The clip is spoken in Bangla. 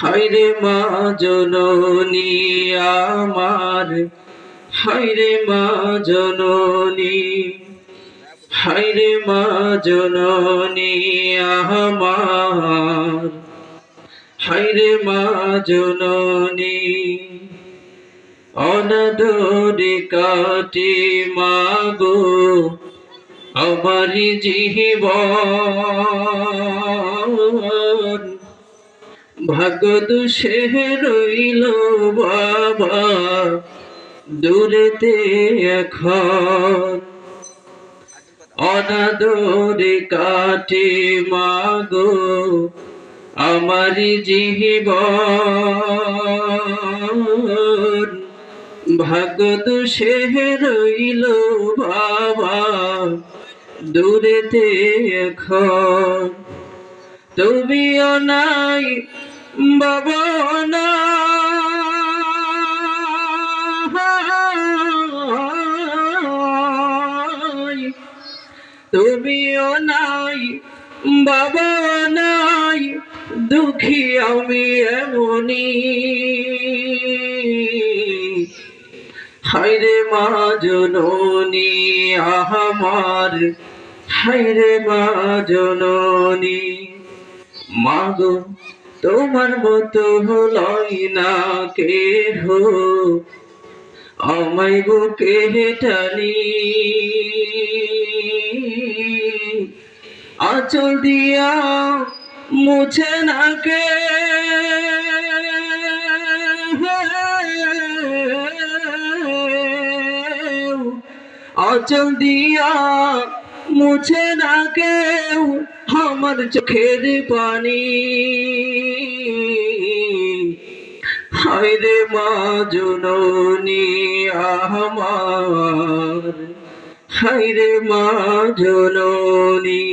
হাইরে মা জননী আমার হাইরে মা জননী হাইরে মা জননী আমার হাইরে মা জননী। অনাদরে কাটে মাগো, আমার জীবন। ভাগ্য দুষে রইল বাবা, দূরেতে এখন। অনাদরে কাটে মাগো আমার জীবন। ভাগ্য দুষে রইল বাবা, দূরেতে এখন। তুমিও নাই বাবা তুমিও নাই, বাবা নাই, দুঃখী আমি এমনি হাইরে মা জননী আমার। হাইরে মা জননী। মাগো তোমার মতো হলই না কে হো আমায় বুকে টানি আচল দিয়া মুছে না কে আচল দিয়া মুছে না কেউ। আমার চোখের পানি। হায়রে মা জননী আমার হায়রে মা জননী।